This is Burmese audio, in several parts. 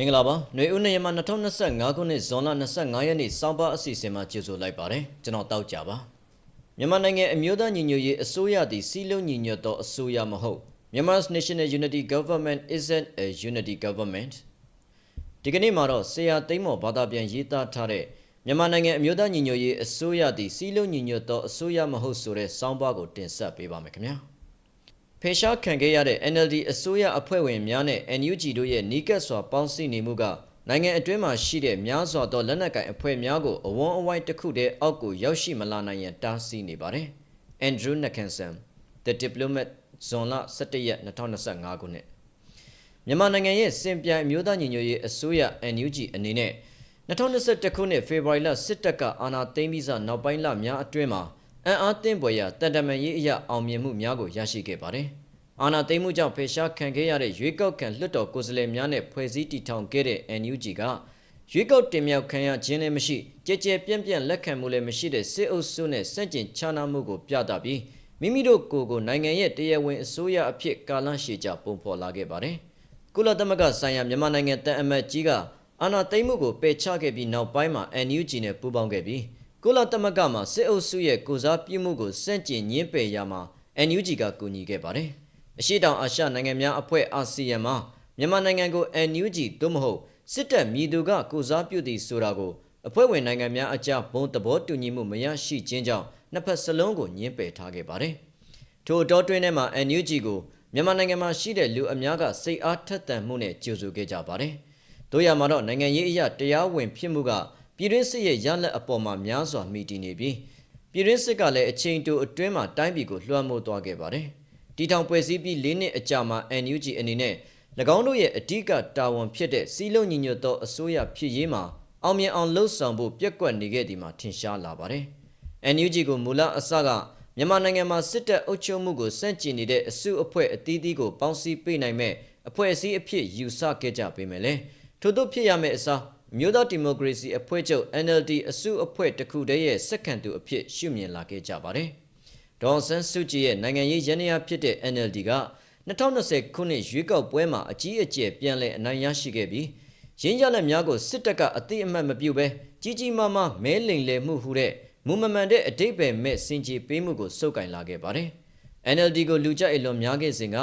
မင်္ဂလာပါຫນွေဦးနေရမှာ2025ခုနှစ်ဇွန်လ25ရက်နေ့စောင်းပါအစီအစဉ်မှာကျေးဇူးလိုက်ပါတယ်ကျွန်တော်တောက်ကြပါမြန်မာနိုင်ငံအမျိုးသားညီညွတ်ရေးအစိုးရသည်စီလုံးညီညွတ်သောအစိုးရမဟုတ် Myanmar's National Unity Government isn't a unity government ဒီကနေ့မှာတော့ဆရာသိမ်းမော်ဘာသာပြန်ရေးသားထားတဲ့မြန်မာနိုင်ငံအမျိုးသားညီညွတ်ရေးအစိုးရသည်စီလုံးညီညွတ်သောအစိုးရမဟုတ်ဆိုတဲ့စောင်းပါကိုတင်ဆက်ပေးပါမယ်ခင်ဗျာ ဖေရှားခံခဲ့ရတဲ့ NLD အစိုးရအဖွဲ့ဝင်များနဲ့ NUG တို့ရဲ့နီးကပ်စွာပေါင်းစည်းနေမှုကနိုင်ငံအတွင်းမှာရှိတဲ့များစွာသောလက်နက်ကိုင်အဖွဲ့များကိုအဝန်းအဝိုင်းတစ်ခုတည်းအောက်ကိုရောက်ရှိမလာနိုင်ရန်တားဆီးနေပါတယ်။ Andrew Nicholson The Diplomat ဇွန်လ17ရက်2025ခုနှစ်မြန်မာနိုင်ငံရဲ့စင်ပြိုင်အမျိုးသားညီညွတ်ရေးအစိုးရ NUG အနေနဲ့2021ခုနှစ်ဖေဖော်ဝါရီလစစ်တပ်ကအာဏာသိမ်းပြီးစနောက်ပိုင်းလများအတွင်းမှာ အံ့အားသင့်ပွေရာတန်တမန်ရေးအရာအောင်မြင်မှုများကိုရရှိခဲ့ပါတယ်။အာဏာသိမ်းမှုကြောင့်ဖေရှားခံခဲ့ရတဲ့ရွေးကောက်ခံလွှတ်တော်ကိုယ်စားလှယ်များနဲ့ဖွဲ့စည်းတည်ထောင်ခဲ့တဲ့ NUG ကရွေးကောက်တင်မြှောက်ခံရခြင်းလည်းမရှိကြဲကြဲပြန့်ပြန့်လက်ခံမှုလည်းမရှိတဲ့စစ်အုပ်စုနဲ့စန့်ကျင်ခြားနားမှုကိုပြသပြီးမိမိတို့ကိုယ်ကိုနိုင်ငံရဲ့တရားဝင်အစိုးရအဖြစ်ကာလရှည်ကြာပုံဖော်လာခဲ့ပါတယ်။ကုလသမဂ္ဂဆိုင်ရာမြန်မာနိုင်ငံတန်အမတ်ကြီးကအာဏာသိမ်းမှုကိုပယ်ချခဲ့ပြီးနောက်ပိုင်းမှာ NUG နဲ့ပူးပေါင်းခဲ့ပြီး ကုလသမဂ္ဂမှာစစ်အုပ်စုရဲ့ကိုစားပြုမှုကိုစန့်ကျင်ညှင်းပယ်ရာမှာ NUG ကကူညီခဲ့ပါတယ်။အရှိတောင်အာရှနိုင်ငံများအဖွဲ့အာဆီယံမှာမြန်မာနိုင်ငံကို NUG သို့မဟုတ်စစ်တပ်မြည်သူကကိုစားပြုသည်ဆိုတာကိုအဖွဲ့ဝင်နိုင်ငံများအကြားဘုံသဘောတူညီမှုမရရှိခြင်းကြောင့်နှစ်ဖက်စလုံးကိုညှင်းပယ်ထားခဲ့ပါတယ်။ထိုအတော်တွင်းထဲမှာ NUG ကိုမြန်မာနိုင်ငံမှာရှိတဲ့လူအများကစိတ်အားထက်သန်မှုနဲ့ကြိုဆိုခဲ့ကြပါတယ်။တို့ရမှာတော့နိုင်ငံရေးအရာတရားဝင်ဖြစ်မှုက ပြည်တွင်းစစ်ရဲ့ရလက်အပေါ်မှာများစွာမိတည်နေပြီးပြည်တွင်းစစ်ကလည်းအချိန်တိုအတွင်းမှာတိုင်းပြည်ကိုလွှမ်းမိုးသွားခဲ့ပါတယ်။တီထောင်ပွဲစည်းပြီး၄နှစ်အကြာမှာ NUG အနေနဲ့၎င်းတို့ရဲ့အဓိကတာဝန်ဖြစ်တဲ့စီးလုံးညီညွတ်သောအစိုးရဖြစ်ရေးမှာအောင်မြင်အောင်လှုပ်ဆောင်ဖို့ပြက်ကွက်နေခဲ့ဒီမှာထင်ရှားလာပါတယ်။ NUG ကိုမူလအစကမြန်မာနိုင်ငံမှာစစ်တပ်အုပ်ချုပ်မှုကိုစန့်ကျင်နေတဲ့အစုအဖွဲ့အသီးသီးကိုပေါင်းစည်းပေးနိုင်မဲ့အဖွဲ့အစည်းအဖြစ်ယူဆခဲ့ကြပေမဲ့လည်းထို့သို့ဖြစ်ရမယ့်အစား မြို့သားဒီမိုကရေစီအဖွဲ့ချုပ် NLD အစုအဖွဲ့တစ်ခုတည်းရဲ့စက္ကန့်တူအဖြစ်ရှုမြင်လာခဲ့ကြပါတယ်။ဒေါ်ဆန်းစုကြည်ရဲ့နိုင်ငံရေးရန်ရာဖြစ်တဲ့ NLD က2020ခုနှစ်ရွေးကောက်ပွဲမှာအကြီးအကျယ်ပြန်လည်အနိုင်ရရှိခဲ့ပြီးရင်းရလက်များကိုစစ်တပ်ကအသိအမှတ်မပြုဘဲကြီးကြီးမားမားမဲလိမ်လည်မှုဟုတဲ့မူမမှန်တဲ့အတိတ်ပဲမဲ့စင်ကြီးပေးမှုကိုစုပ်ကင်လာခဲ့ပါတယ်။ NLD ကိုလူကြိုက်အလွန်များခဲ့စဉ်က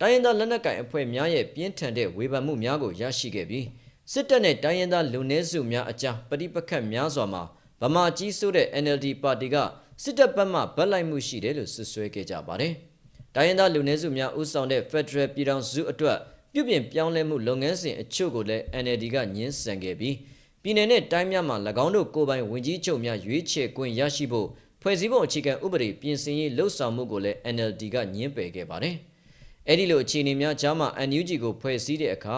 တိုင်းရင်းသားလက်နက်ကိုင်အဖွဲ့များရဲ့ပြင်းထန်တဲ့ဝေဖန်မှုများကိုရရှိခဲ့ပြီး စစ်တပ်နဲ့တိုင်းရင်းသားလူနည်းစုများအကြားပဋိပက္ခများစွာမှာဗမာကြီးဆိုတဲ့ NLD ပါတီကစစ်တပ်ဘက်မှဗတ်လိုက်မှုရှိတယ်လို့ဆွဆွဲခဲ့ကြပါတယ်။တိုင်းရင်းသားလူနည်းစုများဦးဆောင်တဲ့ Federal ပြည်ထောင်စုအတွက်ပြုပြင်ပြောင်းလဲမှုလုပ်ငန်းစဉ်အချို့ကိုလည်း NLD ကညှင်းဆန်ခဲ့ပြီးပြည်내နဲ့တိုင်းများမှာ၎င်းတို့ကိုယ်ပိုင်ဝင်ကြီးချုပ်များရွေးချယ်ခွင့်ရရှိဖို့ဖွဲ့စည်းပုံအခြေခံဥပဒေပြင်ဆင်ရေးလှုပ်ဆောင်မှုကိုလည်း NLD ကညှင်းပယ်ခဲ့ပါတယ်။အဲ့ဒီလိုအခြေအနေများကြားမှာ NUG ကိုဖွဲ့စည်းတဲ့အခါ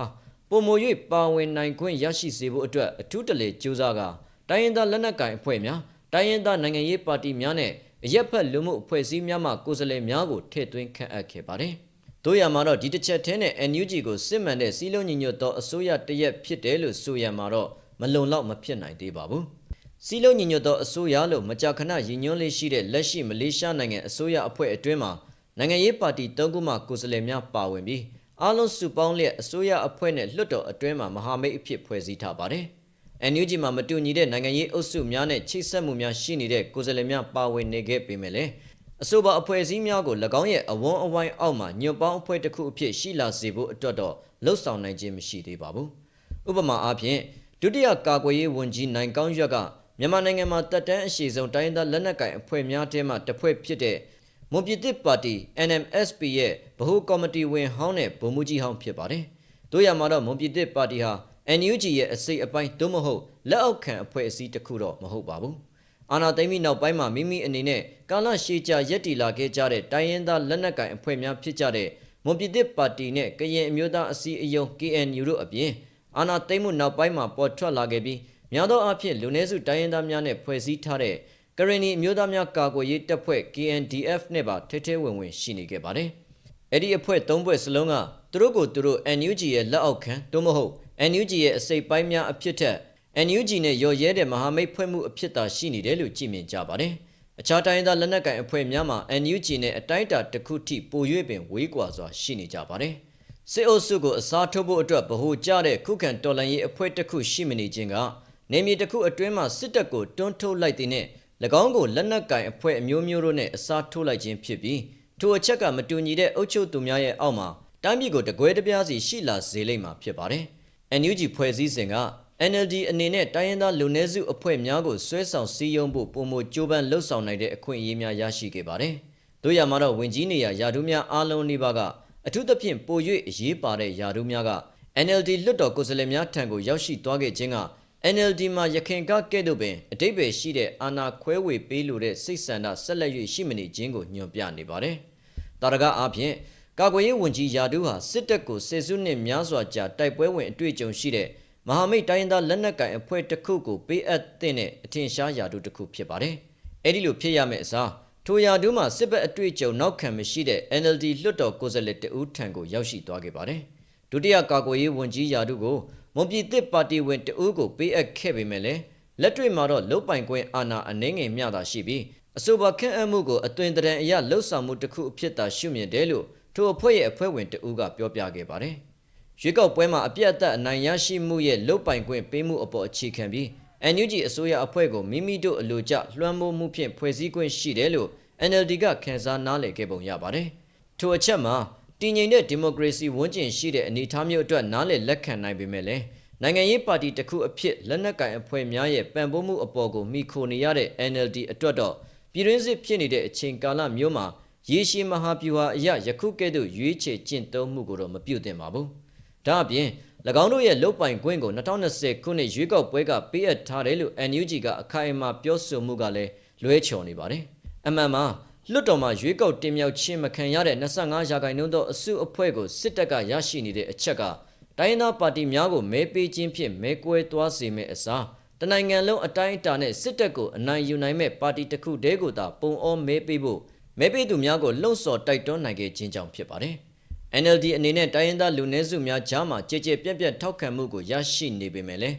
ပုံမ၍ပါဝင်နိုင်ခွင့်ရရှိစေဖို့အတွက်အထူးတလေကြိုးစားကတိုင်းရင်းသားလက်နက်ကိုင်အဖွဲ့များတိုင်းရင်းသားနိုင်ငံရေးပါတီများနဲ့အရက်ဖက်လူမှုအဖွဲ့အစည်းများမှကိုယ်စားလှယ်များကိုထည့်သွင်းခန့်အပ်ခဲ့ပါတယ်။တို့ရမှာတော့ဒီတစ်ချက်ထဲနဲ့ NUG ကိုစစ်မှန်တဲ့စီးလုံးညီညွတ်သောအစိုးရတရက်ဖြစ်တယ်လို့ဆိုရမှာတော့မလုံလောက်မဖြစ်နိုင်သေးပါဘူး။စီးလုံးညီညွတ်သောအစိုးရလို့မကြာခဏရည်ညွှန်းလေးရှိတဲ့လက်ရှိမလေးရှားနိုင်ငံအစိုးရအဖွဲ့အတွင်းမှာနိုင်ငံရေးပါတီ၃ခုမှကိုယ်စားလှယ်များပါဝင်ပြီး အားလုံးစုပေါင်းလျက်အစိုးရအဖွဲ့နဲ့လွှတ်တော်အတွင်းမှာမဟာမိတ်အဖြစ်ဖွဲ့စည်းထားပါတယ်။ NUG မှာမတူညီတဲ့နိုင်ငံရေးအုပ်စုများနဲ့ချိတ်ဆက်မှုများရှိနေတဲ့ကိုယ်စားလှယ်များပါဝင်နေခဲ့ပေမဲ့လည်းအဆိုပါအဖွဲ့အစည်းများကို၎င်းရဲ့အဝန်းအဝိုင်းအောက်မှာညွန့်ပေါင်းအဖွဲ့တစ်ခုအဖြစ်ရှိလာစေဖို့အတွက်တော့လှုံ့ဆော်နိုင်ခြင်းမရှိသေးပါဘူး။ဥပမာအားဖြင့်ဒုတိယကာကွယ်ရေးဝန်ကြီးနိုင်ကောင်းရွက်ကမြန်မာနိုင်ငံမှာတပ်တန်းအရှိဆုံးတိုင်းဒေသလက်နက်ကိုင်အဖွဲ့များထဲမှတစ်ဖွဲ့ဖြစ်တဲ့ မွန်ပြည်သစ်ပါတီ NMSP ရဲ့ဗဟိုကော်မတီဝင်ဟောင်းနဲ့ဗိုလ်မှူးကြီးဟောင်းဖြစ်ပါတယ်။တို့ရမှာတော့မွန်ပြည်သစ်ပါတီဟာ NUG ရဲ့အစိတ်အပိုင်းသို့မဟုတ်လက်အောက်ခံအဖွဲ့အစည်းတစ်ခုတော့မဟုတ်ပါဘူး။အာဏာသိမ်းပြီးနောက်ပိုင်းမှာမိမိအနေနဲ့ကာလရှည်ကြာရက်တီလာခဲ့ကြတဲ့တိုင်းရင်းသားလက်နက်ကိုင်အဖွဲ့များဖြစ်ကြတဲ့မွန်ပြည်သစ်ပါတီနဲ့ကရင်အမျိုးသားအစည်းအရုံး KNU တို့အပြင်အာဏာသိမ်းမှုနောက်ပိုင်းမှာပေါ်ထွက်လာခဲ့ပြီးများသောအားဖြင့်လူနည်းစုတိုင်းရင်းသားများနဲ့ဖွဲ့စည်းထားတဲ့ ကရင်နီအမျိုးသားများကာကွယ်ရေးတပ်ဖွဲ့ KNDF နဲ့ပါထဲထဲဝင်ဝင်ရှိနေခဲ့ပါတယ်။အဲ့ဒီအဖွဲ့၃ဖွဲ့စလုံးကသူတို့ကိုသူတို့ NUG ရဲ့လက်အောက်ခံသို့မဟုတ် NUG ရဲ့အစိပ်ပိုင်းများအဖြစ်ထက် NUG နဲ့ရော်ရဲတဲ့မဟာမိတ်ဖွဲ့မှုအဖြစ်သာရှိနေတယ်လို့ကြည်မြင်ကြပါတယ်။အခြားတိုင်းရင်းသားလက်နက်ကိုင်အဖွဲ့များမှာ NUG နဲ့အတိုင်းအတာတစ်ခုထိပို၍ပင်ဝေးကွာစွာရှိနေကြပါတယ်။စစ်အုပ်စုကိုအစားထိုးဖို့အတွက်ဗဟိုကျတဲ့ခုခံတော်လှန်ရေးအဖွဲ့တစ်ခုရှိမနေခြင်းကနေမြေတစ်ခုအတွင်းမှာစစ်တပ်ကိုတွန်းထုတ်လိုက်တဲ့နဲ့၎ င်းကိုလက်နက်ကင်အဖွဲ့အမျိုးမျိုးတို့နဲ့အစားထိုးလိုက်ခြင်းဖြစ်ပြီးထိုအချက်ကမတူညီတဲ့အုပ်ချုပ်သူများရဲ့အောက်မှာတိုင်းပြည်ကိုတကွဲတပြားစီရှိလာစေလိမ့်မှာဖြစ်ပါတယ်။ NUG ဖွဲ့စည်းစဉ်က NLD အနေနဲ့တိုင်းရင်းသားလူနည်းစုအဖွဲ့များကိုဆွဲဆောင်စည်းရုံးဖို့ပုံမကြိုးပမ်းလှုပ်ဆောင်နိုင်တဲ့အခွင့်အရေးများရရှိခဲ့ပါတယ်။တို့ရမှာတော့ဝင်ကြီးနေရယာတို့များအားလုံးနေပါကအထူးသဖြင့်ပို၍အရေးပါတဲ့ယာတို့များက NLD လွတ်တော်ကိုယ်စားလှယ်များထံကိုရောက်ရှိသွားခဲ့ခြင်းက NLD မှာရခင်ကကဲ့သို့ပင်အတိတ်ပဲရှိတဲ့အာဏာခွဲဝေပေးလိုတဲ့စိတ်ဆန္ဒဆက်လက်၍ရှိမနေခြင်းကိုညွှန်ပြနေပါတယ်။တာရကအားဖြင့်ကာကွယ်ရေးဝန်ကြီးယာဒူးဟာစစ်တပ်ကိုစစ်စုနှစ်များစွာကြာတိုက်ပွဲဝင်အတွေ့အကြုံရှိတဲ့မဟာမိတ်တိုင်းသားလက်နက်ကိုင်အဖွဲ့တစ်ခုကိုပေးအပ်တဲ့အထင်ရှားယာဒူးတစ်ခုဖြစ်ပါတယ်။အဲ့ဒီလိုဖြစ်ရမယ့်အစားထိုယာဒူးမှာစစ်ဘက်အတွေ့အကြုံနောက်ခံမရှိတဲ့ NLD လွှတ်တော်ကိုယ်စားလှယ်တဦးထံကိုရောက်ရှိသွားခဲ့ပါတယ်။ဒုတိယကာကွယ်ရေးဝန်ကြီးယာဒူးကို မွန်ပြည်သစ်ပါတီဝင်တဦးကိုပေးအပ်ခဲ့ပေမဲ့လည်းလက်တွေ့မှာတော့လုတ်ပိုင်ခွင့်အာဏာအနှင်းငယ်မျှတာရှိပြီးအဆိုပါခန့်အပ်မှုကိုအသွင်တရံအရလှုပ်ဆောင်မှုတစ်ခုအဖြစ်သာရှုမြင်တယ်လို့ထိုအဖွဲ့ရဲ့အဖွဲ့ဝင်တဦးကပြောပြခဲ့ပါတယ်။ရွေးကောက်ပွဲမှာအပြတ်အသတ်အနိုင်ရရှိမှုရဲ့လုတ်ပိုင်ခွင့်ပေးမှုအပေါ်အခြေခံပြီး NUG အစိုးရအဖွဲ့ကိုမိမိတို့အလိုကျလွှမ်းမိုးမှုဖြင့်ဖွဲ့စည်းခွင့်ရှိတယ်လို့ NLD ကခန်းစားနားလည်ခဲ့ပုံရပါတယ်။ထိုအချက်မှာ တည်ငြိမ်တဲ့ဒီမိုကရေစီဝန်းကျင်ရှိတဲ့အနေအထားမျိုးအတွက်နားလည်လက်ခံနိုင်ပေမဲ့လည်းနိုင်ငံရေးပါတီတစ်ခုအဖြစ်လက်နက်ကင်အဖွဲ့များရဲ့ပံ့ပိုးမှုအပေါ်ကိုမိခိုနေရတဲ့ NLD အတွက်တော့ပြည်တွင်းစစ်ဖြစ်နေတဲ့အချိန်ကာလမျိုးမှာရေရှည်မဟာဗျူဟာအရယခုကဲ့သို့ရွေးချယ်ကျင့်သုံးမှုကိုတော့မပြုသင့်ပါဘူး။ဒါအပြင်၎င်းတို့ရဲ့လုတ်ပိုင်ခွင့်ကို2020ခုနှစ်ရွေးကောက်ပွဲကပေးအပ်ထားတယ်လို့ NUG ကအခိုင်အမာပြောဆိုမှုကလည်းလွဲချော်နေပါတယ်။အမှန်မှာ လွတ်တော်မှာရွေးကောက်တင်မြှောက်ခြင်းမခံရတဲ့25ရာခိုင်နှုန်းသောအစုအဖွဲ့ကိုစစ်တပ်ကရရှိနေတဲ့အချက်ကတိုင်းသားပါတီများကိုမဲပေးခြင်းဖြင့်မဲကွဲသွားစေမယ့်အစားတနိုင်ငံလုံးအတိုင်းအတာနဲ့စစ်တပ်ကိုအနိုင်ယူနိုင်မဲ့ပါတီတစ်ခုတည်းကိုသာပုံအောမဲပေးဖို့မဲပေးသူများကိုလှုံ့ဆော်တိုက်တွန်းနိုင်ခဲ့ခြင်းကြောင့်ဖြစ်ပါတယ်။ NLD အနေနဲ့တိုင်းရင်းသားလူနည်းစုများကြားမှာကြည်ကြဲပြန့်ပြန့်ထောက်ခံမှုကိုရရှိနေပေမဲ့လည်း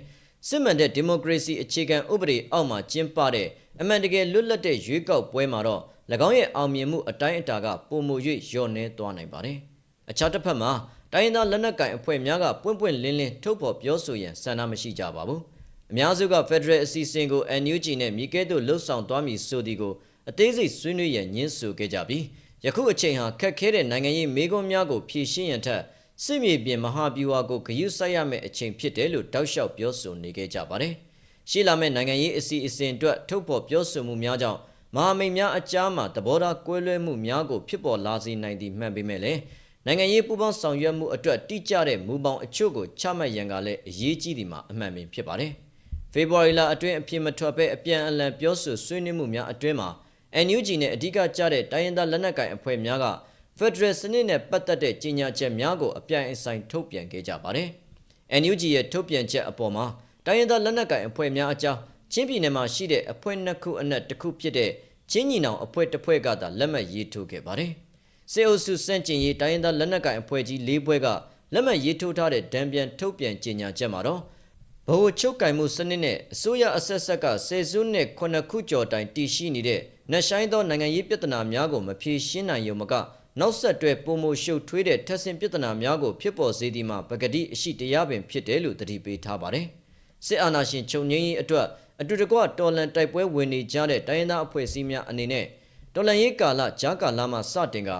စစ်မှန်တဲ့ဒီမိုကရေစီအခြေခံဥပဒေအောက်မှာကျင်းပတဲ့အမှန်တကယ်လွတ်လပ်တဲ့ရွေးကောက်ပွဲမှာတော့၎ င်းရဲ့အောင်မြင်မှုအတိုင်းအတာကပုံမူ၍လျော့နှဲသွားနိုင်ပါတယ်။အခြားတစ်ဖက်မှာတိုင်းသားလက်နက်ကင်အဖွဲ့များကပွင့်ပွင့်လင်းလင်းထုတ်ဖော်ပြောဆိုရန်ဆန္ဒမရှိကြပါဘူး။အများစုက Federal အစီအစဉ်ကို NUG နဲ့မြေကဲ့သို့လှုပ်ဆောင်သွားမည်ဆိုသည်ကိုအသေးစိတ်ဆွေးနွေးရန်ညှင်းဆိုခဲ့ကြပြီးယခုအချိန်ဟာခက်ခဲတဲ့နိုင်ငံရေးမေးခွန်းများကိုဖြေရှင်းရန်ထက်စစ်မြေပြင်မဟာဗျူဟာကိုဂရုစိုက်ရမယ့်အချိန်ဖြစ်တယ်လို့တောက်လျှောက်ပြောဆိုနေခဲ့ကြပါတယ်။ရှေ့လာမယ့်နိုင်ငံရေးအစီအစဉ်အတွက်ထုတ်ဖော်ပြောဆိုမှုများကြောင့် မဟာမိတ်များအကြားမှာသဘောထားကွဲလွဲမှုများကိုဖြစ်ပေါ်လာစေနိုင်သည်မှန်ပေမဲ့လည်းနိုင်ငံရေးပူးပေါင်းဆောင်ရွက်မှုအတွက်တိကျတဲ့မူပေါင်းအချို့ကိုချမှတ်ရန်ကလည်းအရေးကြီးသည်မှာအမှန်ပင်ဖြစ်ပါတယ်။ဖေဖော်ဝါရီလအတွင်းအပြင်းမထွက်ပဲအပြန်အလှန်ပြောဆိုဆွေးနွေးမှုများအတွင်းမှာ NUG နဲ့အဓိကကျတဲ့တိုင်းရင်းသားလက်နက်ကိုင်အဖွဲ့များက Federal စနစ်နဲ့ပတ်သက်တဲ့ကြေညာချက်များကိုအပြိုင်အဆိုင်ထုတ်ပြန်ခဲ့ကြပါတယ်။ NUG ရဲ့ထုတ်ပြန်ချက်အပေါ်မှာတိုင်းရင်းသားလက်နက်ကိုင်အဖွဲ့များအကြား ချင်းပြည်နယ်မှာရှိတဲ့အဖွဲ့နှစ်ခုအနက်တစ်ခုဖြစ်တဲ့ချင်းညီနောင်အဖွဲ့တစ်ဖွဲ့ကသာလက်မှတ်ရေးထိုးခဲ့ပါတယ်။စေအုပ်စုစန့်ကျင်ရေးတိုင်းရင်းသားလက်နက်ကိုင်အဖွဲ့ကြီး၄ဘွဲကလက်မှတ်ရေးထိုးထားတဲ့ဒံပြန်ထုတ်ပြန်ကြေညာချက်မှာတော့ဘဝချုပ်ကင်မှုစနစ်နဲ့အစိုးရအဆက်ဆက်ကစေစုနဲ့ခုနှစ်ခုကျော်တိုင်တည်ရှိနေတဲ့နှဆိုင်သောနိုင်ငံရေးပြဿနာများကိုမဖြေရှင်းနိုင်ရုံမကနောက်ဆက်တွဲပုံမရှုပ်ထွေးတဲ့ထက်ဆင်ပြဿနာများကိုဖြစ်ပေါ်စေသည်မှာပကတိအရှိတရားပင်ဖြစ်တယ်လို့တတိပေးထားပါတယ်။စစ်အာဏာရှင်ချုပ်ငြိမ်းရေးအတွက် အတူတကွတော်လန်တိုက်ပွဲဝင်နေကြတဲ့တိုင်းရင်းသားအဖွဲ့အစည်းများအနေနဲ့တော်လန်ရေးကာလဂျာကာလမှာစတင်က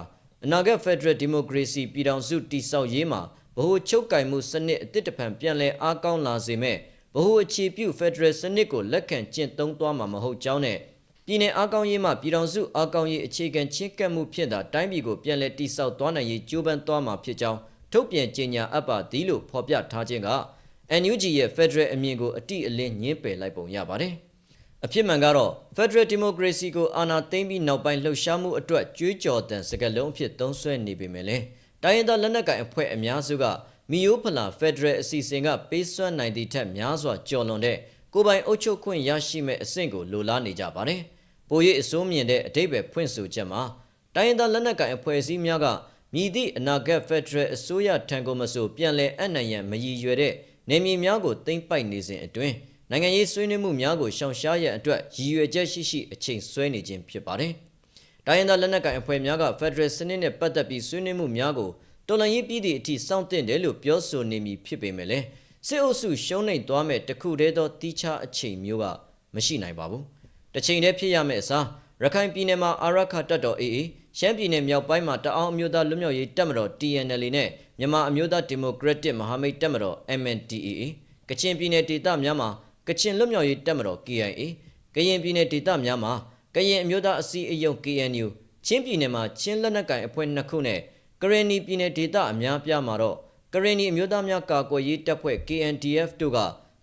အနာဂတ် Federal Democracy ပြည်ထောင်စုတည်ဆောက်ရေးမှာဗဟိုချုပ်ကင်မှုစနစ်အသစ်တစ်ဖန်ပြန်လည်အားကောင်းလာစေမဲ့ဗဟိုအခြေပြု Federal စနစ်ကိုလက်ခံကျင့်သုံးသွားမှာမဟုတ်ကြောင်းနဲ့ပြည်내အားကောင်းရေးမှပြည်ထောင်စုအားကောင်းရေးအခြေခံချင်းကပ်မှုဖြင့်သာတိုင်းပြည်ကိုပြန်လည်တည်ဆောက်သွားနိုင်ရေးကြိုးပမ်းသွားမှာဖြစ်ကြောင်းထုတ်ပြန်ကြေညာအပ်ပါသည်လို့ဖော်ပြထားခြင်းက NUG ရဲ့ Federal အမြင်ကိုအတိအလင်းညှင်းပယ်လိုက်ပုံရပါတယ်။အဖြစ်မှန်ကတော့ Federal Democracy ကိုအာဏာသိမ်းပြီးနောက်ပိုင်းလှုပ်ရှားမှုအတွက်ကြွေးကြော်တန်စကားလုံးအဖြစ်သုံးဆွဲနေပေမဲ့လည်းတိုင်းရင်းသားလက်နက်ကိုင်အဖွဲ့အများစုကမီယိုဖလာ Federal အစီအစဉ်ကပေးစွမ်းနိုင်သည့်ထက်များစွာကျော်လွန်တဲ့ကိုယ်ပိုင်အုပ်ချုပ်ခွင့်ရရှိမဲ့အဆင့်ကိုလိုလားနေကြပါတယ်။ပို၍အစိုးမြင်တဲ့အတိတ်ပဲဖွင့်ဆိုချက်မှာတိုင်းရင်းသားလက်နက်ကိုင်အဖွဲ့အစည်းများကမြည်သည့်အနာဂတ်ဖက်ဒရယ်အစိုးရထံကိုမဆိုပြန်လည်အနှံ့ရန်မရည်ရွယ်တဲ့ နေမြေများကိုသိမ့်ပိုက်နေစဉ်အတွင်းနိုင်ငံရေးဆွေးနွေးမှုများကိုရှောင်ရှားရန်အတွက်ရည်ရွယ်ချက်ရှိရှိအချိန်ဆွဲနေခြင်းဖြစ်ပါတယ်။တိုင်းရင်းသားလက်နက်ကိုင်အဖွဲ့များကဖက်ဒရယ်စနစ်နဲ့ပတ်သက်ပြီးဆွေးနွေးမှုများကိုတော်လှန်ရေးပြည်သည့်အထိစောင့်တင်တယ်လို့ပြောဆိုနေမည်ဖြစ်ပေမဲ့လည်းစစ်အုပ်စုရှုံးနိမ့်သွားမဲ့တခုတည်းသောတီးခြားအချိန်မျိုးကမရှိနိုင်ပါဘူး။တစ်ချိန်တည်းဖြစ်ရမယ့်အစားရခိုင်ပြည်နယ်မှာအာရခတပ်တော် AA ရှမ်းပြည်နယ်မြောက်ပိုင်းမှာတအောင်းအမျိုးသားလွတ်မြောက်ရေးတပ်မတော် TNL နဲ့ မြန်မာအမျိုးသားဒီမိုကရက်တစ်မဟာမိတ်တပ်မတော် MNDAA ကချင်ပြည်နယ်ဒေသများမှာကချင်လွတ်မြောက်ရေးတပ်မတော် KIA ကရင်ပြည်နယ်ဒေသများမှာကရင်အမျိုးသားအစည်းအရုံး KNU ချင်းပြည်နယ်မှာချင်းလက်နက်ကိုင်အဖွဲ့နှစ်ခုနဲ့ကရင်နီပြည်နယ်ဒေသအများပြားမှာတော့ကရင်နီအမျိုးသားများကာကွယ်ရေးတပ်ဖွဲ့ KNDF တို့က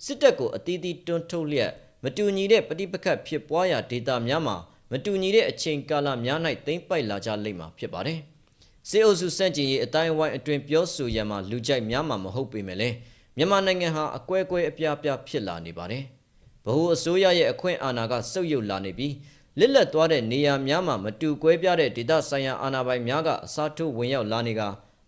စစ်တပ်ကိုအသီးသီးတွန်းထုတ်လျက်မတူညီတဲ့ပဋိပက္ခဖြစ်ပွားရာဒေသများမှာမတူညီတဲ့အချိန်ကာလများ၌သိမ့်ပိုက်လာကြလိမ့်မှာဖြစ်ပါတယ်။ စေအုပ်စုစန့်ကျင်ရေးအတိုင်းအဝိုင်းအတွင်ပြောဆိုရမှာလူကြိုက်များမှာမဟုတ်ပေမဲ့လည်းမြန်မာနိုင်ငံဟာအကွဲကွဲအပြားပြားဖြစ်လာနေပါတယ်။ဗဟိုအစိုးရရဲ့အခွင့်အာဏာကစုပ်ယုပ်လာနေပြီးလစ်လက်သွားတဲ့နေရာများမှာမတူကွဲပြားတဲ့ဒေသဆိုင်ရာအာဏာပိုင်များကအစားထိုးဝင်ရောက်လာနေက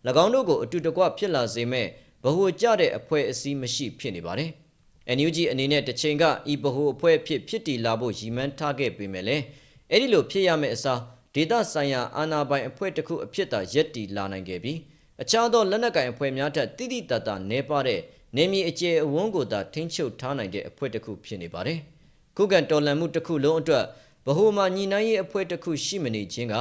၎င်းတို့ကိုအတူတကွဖြစ်လာစေမဲ့ဗဟိုကျတဲ့အဖွဲ့အစည်းမရှိဖြစ်နေပါတယ်။ NUG အနေနဲ့တစ်ချိန်ကဤဗဟိုအဖွဲ့ဖြစ်ဖြစ်တည်လာဖို့ရည်မှန်းထားခဲ့ပေမဲ့လည်းအဲ့ဒီလိုဖြစ်ရမယ့်အစား ဒေတာဆိုင်ရာအာဏာပိုင်အဖွဲ့တစ်ခုအဖြစ်သာရက်တည်လာနိုင်ခဲ့ပြီးအခြားသောလက်နက်ကိုင်အဖွဲ့များထက်တိတိတတ်တာနေပါတဲ့နေမြေအကျယ်အဝန်းကိုသာထိန်းချုပ်ထားနိုင်တဲ့အဖွဲ့တစ်ခုဖြစ်နေပါတယ်။ခုခံတော်လှန်မှုတစ်ခုလုံးအတွက်ဗဟိုမှာညီနိုင်ရေးအဖွဲ့တစ်ခုရှိမနေခြင်းက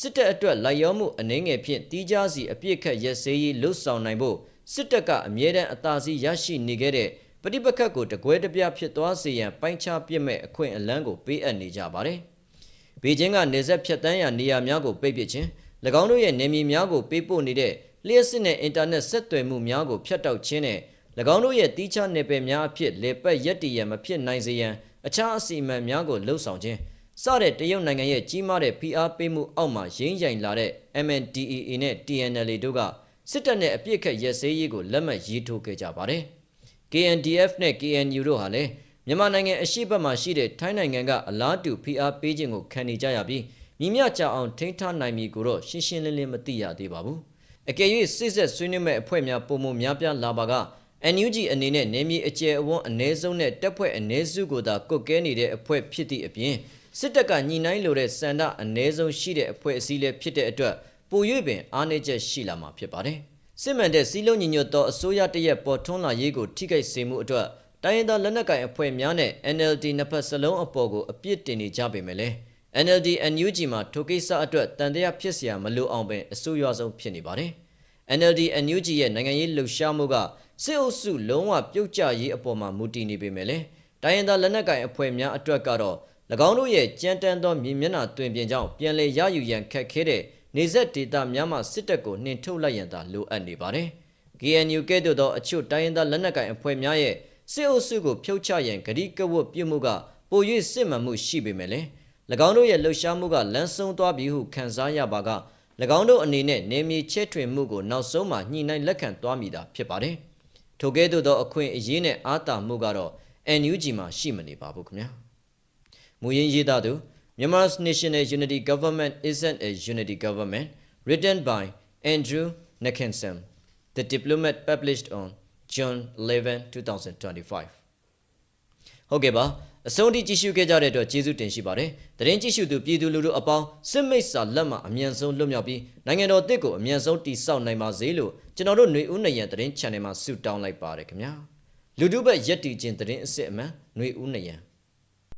စစ်တပ်အတွက်လိုက်ရောမှုအနှင်းငယ်ဖြင့်တီးခြားစီအပြစ်ခတ်ရက်စေးရေးလှုပ်ဆောင်နိုင်ဖို့စစ်တပ်ကအမြဲတမ်းအသာစီရရှိနေခဲ့တဲ့ပဋိပက္ခကိုတကွဲတပြားဖြစ်သွားစေရန်ပိုင်းခြားပြစ်မဲ့အခွင့်အလမ်းကိုပေးအပ်နေကြပါတယ်။ ဘေကျင်းကနေဆက်ဖြတ်တန်းရာနေရာများကိုပိတ်ပစ်ခြင်း၎င်းတို့ရဲ့နေမြေများကိုပေးပို့နေတဲ့လျှက်စစ်နဲ့အင်တာနက်ဆက်သွယ်မှုများကိုဖြတ်တောက်ခြင်းနဲ့၎င်းတို့ရဲ့တီးခြားနယ်ပယ်များအဖြစ်လေပတ်ရက်တည်ရန်မဖြစ်နိုင်စေရန်အခြားအစီအမံများကိုလှုံ့ဆော်ခြင်းစတဲ့တရုတ်နိုင်ငံရဲ့ကြီးမားတဲ့ဖိအားပေးမှုအောက်မှာရင်းရိုင်လာတဲ့ MNDAA နဲ့ TNLA တို့ကစစ်တပ်နဲ့အပြစ်ခတ်ရက်စဲရေးကိုလက်မှတ်ရေးထိုးခဲ့ကြပါတယ်။ KNDF နဲ့ KNU တို့ဟာလည်း မြန်မာနိုင်ငံအရှိတ်မှာရှိတဲ့ထိုင်းနိုင်ငံကအလားတူဖိအားပေးခြင်းကိုခံနေကြရပြီးမြင့်မြတ်ကြအောင်ထိန်းထားနိုင်မည်ကိုတော့ရှင်းရှင်းလင်းလင်းမသိရသေးပါဘူး။အကယ်၍စစ်ဆက်ဆွေးနွေးမဲ့အဖွဲ့များပုံမှုများပြားလာပါက NUG အနေနဲ့နေမြေအကျယ်အဝန်းအ ਨੇ ဆုံးနဲ့တက်ဖွဲ့အ ਨੇ စုကိုသာကုတ်ကဲနေတဲ့အဖွဲ့ဖြစ်သည့်အပြင်စစ်တပ်ကညှိနှိုင်းလိုတဲ့စန္ဒအ ਨੇ ဆုံးရှိတဲ့အဖွဲ့အစည်းလည်းဖြစ်တဲ့အတွက်ပို၍ပင်အားနည်းချက်ရှိလာမှာဖြစ်ပါတယ်။စစ်မှန်တဲ့စီးလုံးညီညွတ်သောအစိုးရတရက်ပေါ်ထွန်းလာရေးကိုထိခိုက်စေမှုအတွက် တိုင်းရင်းသားလက်နက်ကိုင်အဖွဲ့များနဲ့ NLD နှစ်ဖက်စလုံးအပေါ်ကိုအပြစ်တင်နေကြပေမဲ့လည်း NLD NUG မှာထိုကိစ္စအတွက်တန်တရားဖြစ်เสียမလိုအောင်ပင်အဆိုးရွားဆုံးဖြစ်နေပါတယ်။ NLD NUG ရဲ့နိုင်ငံရေးလှုပ်ရှားမှုကစစ်အုပ်စုလုံးဝပြုတ်ကျရေးအပေါ်မှာမူတည်နေပေမဲ့လည်းတိုင်းရင်းသားလက်နက်ကိုင်အဖွဲ့များအတွက်ကတော့၎င်းတို့ရဲ့ကြမ်းတမ်းသောမြင်မျက်နှာတွင်ပြင်ကြောင့်ပြန်လည်ရယူရန်ခက်ခဲတဲ့နေဆက်ဒေတာများမှစစ်တပ်ကိုနှင်ထုတ်လိုက်ရန်သာလိုအပ်နေပါတယ်။ KNU ကဲ့သို့သောအချို့တိုင်းရင်းသားလက်နက်ကိုင်အဖွဲ့များရဲ့ စစ်အုပ်စုကိုဖြုတ်ချရန်ဂတိကဝတ်ပြုမှုကပို၍စစ်မှန်မှုရှိပေမဲ့လည်း၎င်းတို့ရဲ့လှုပ်ရှားမှုကလမ်းဆုံးသွားပြီဟုခံစားရပါက၎င်းတို့အနေနဲ့နေမြေချဲ့ထွင်မှုကိုနောက်ဆုံးမှညှိနှိုင်းလက်ခံသွားမိတာဖြစ်ပါတယ်။ထိုကဲ့သို့သောအခွင့်အရေးနဲ့အားတာမှုကတော့ NUG မှာရှိမနေပါဘူးခင်ဗျာ။မူရင်းရေးသားသူ Myanmar's National Unity Government isn't a unity government written by Andrew Neckenson The Diplomat published on June 11 2025ဟုတ်ကဲ့ပါအဆုံးထိကြည့်ရှုခဲ့ကြတဲ့အတွက်ကျေးဇူးတင်ရှိပါတယ်။တရင်ကြည့်ရှုသူပြည်သူလူထုအပေါင်းစစ်မိတ်စာလက်မှအမြန်ဆုံးလွတ်မြောက်ပြီးနိုင်ငံတော်တစ်ကိုအမြန်ဆုံးတည်ဆောက်နိုင်ပါစေလို့ကျွန်တော်တို့ຫນွေဦးနရံတရင် channel မှာဆုတောင်းလိုက်ပါတယ်ခင်ဗျာ။လူထုဘက်ရက်တီချင်းတရင်အစ်စ်အမှန်ຫນွေဦးနရံ